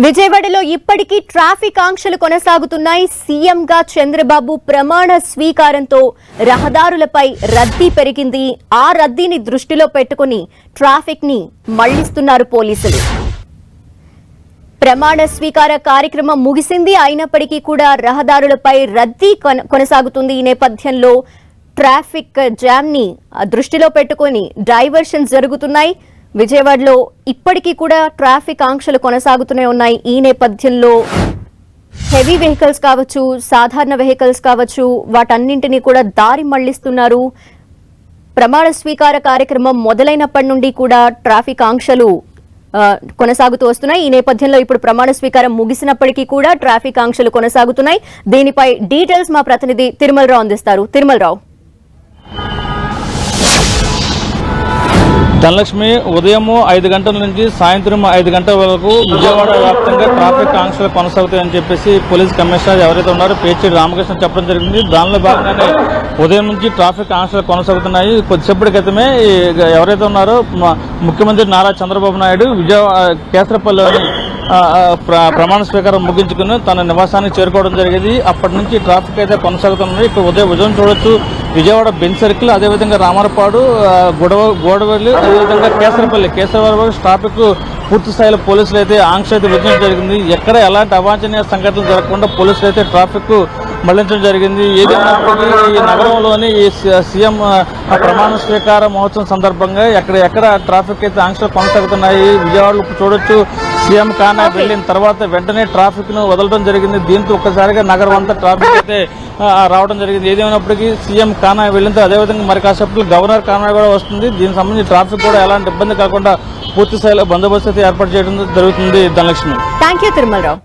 విజయవాడలో ఇప్పటికీ ట్రాఫిక్ ఆంక్షలు కొనసాగుతున్నాయి. సీఎంగా చంద్రబాబు ప్రమాణ స్వీకారంతో రహదారులపై రద్దీ పెరిగింది. ఆ రద్దీని దృష్టిలో పెట్టుకుని ట్రాఫిక్ని మళ్ళిస్తున్నారు పోలీసులు. ప్రమాణ స్వీకార కార్యక్రమం ముగిసింది. అయినప్పటికీ కూడా రహదారులపై రద్దీ కొన- కొనసాగుతుంది. ఈ నేపథ్యంలో ట్రాఫిక్ జామ్ని దృష్టిలో పెట్టుకొని డైవర్షన్ జరుగుతున్నాయి. విజయవాడలో ఇప్పటికీ కూడా ట్రాఫిక్ ఆంక్షలు కొనసాగుతూనే ఉన్నాయి. ఈ నేపథ్యంలో హెవీ వెహికల్స్ కావచ్చు సాధారణ వెహికల్స్ కావచ్చు వాటన్నింటినీ కూడా దారి మళ్ళిస్తున్నారు. ప్రమాణ స్వీకార కార్యక్రమం మొదలైనప్పటి నుండి కూడా ట్రాఫిక్ ఆంక్షలు కొనసాగుతూ వస్తున్నాయి. ఈ నేపథ్యంలో ఇప్పుడు ప్రమాణ స్వీకారం ముగిసినప్పటికీ కూడా ట్రాఫిక్ ఆంక్షలు కొనసాగుతున్నాయి. దీనిపై డీటెయిల్స్ మా ప్రతినిధి తిరుమలరావు అందిస్తారు. తిరుమలరావు. ధనలక్ష్మి ఉదయము ఐదు గంటల నుంచి సాయంత్రం ఐదు గంటల వరకు విజయవాడ వ్యాప్తంగా ట్రాఫిక్ ఆంక్షలు కొనసాగుతాయని చెప్పేసి పోలీస్ కమిషనర్ ఎవరైతే ఉన్నారో పేర్చి రామకృష్ణ చెప్పడం జరిగింది. దానిలో భాగంగానే ఉదయం నుంచి ట్రాఫిక్ ఆంక్షలు కొనసాగుతున్నాయి. కొద్దిసేపటి క్రితమే ఎవరైతే ఉన్నారో ముఖ్యమంత్రి నారా చంద్రబాబు నాయుడు విజయవాడ కేసరపల్లిలోని ప్రమాణ స్వీకారం ముగించుకుని తన నివాసానికి చేరుకోవడం జరిగింది. అప్పటి నుంచి ట్రాఫిక్ అయితే కొనసాగుతుంది ఇప్పుడు ఉదయం ఉదయం చూడొచ్చు. విజయవాడ బెంచ్ సర్కిల్ అదేవిధంగా రామరపాడు గొడవ గోడవల్లి అదేవిధంగా కేసరపల్లి. కేసరపల్లి ట్రాఫిక్ పూర్తి స్థాయిలో పోలీసులు అయితే ఆంక్ష అయితే విధించడం జరిగింది. ఎక్కడ ఎలాంటి అవాంఛనీయ సంఘటనలు జరగకుండా పోలీసులు అయితే ట్రాఫిక్ మళ్ళించడం జరిగింది. ఏదైనప్పటికీ ఈ నగరంలోని ఈ సీఎం ప్రమాణ స్వీకార మహోత్సవం సందర్భంగా ఎక్కడ ఎక్కడ ట్రాఫిక్ అయితే ఆంక్షలు కొనసాగుతున్నాయి. విజయవాడలో చూడొచ్చు. సీఎం కానా వెళ్ళిన తర్వాత వెంటనే ట్రాఫిక్ను వదలడం జరిగింది. దీంతో ఒక్కసారిగా నగరం అంతా ట్రాఫిక్ అయితే రావడం జరిగింది. ఏదేమైనప్పటికీ సీఎం కానా వెళ్ళిన అదేవిధంగా మరి కాసేపట్లో గవర్నర్ కానా కూడా వస్తుంది. దీనికి సంబంధించి ట్రాఫిక్ కూడా ఎలాంటి ఇబ్బంది కాకుండా పూర్తి స్థాయిలో బందోబస్తు ఏర్పాటు చేయడం జరుగుతుంది. ధనలక్ష్మి. Thank you Tirumalarao.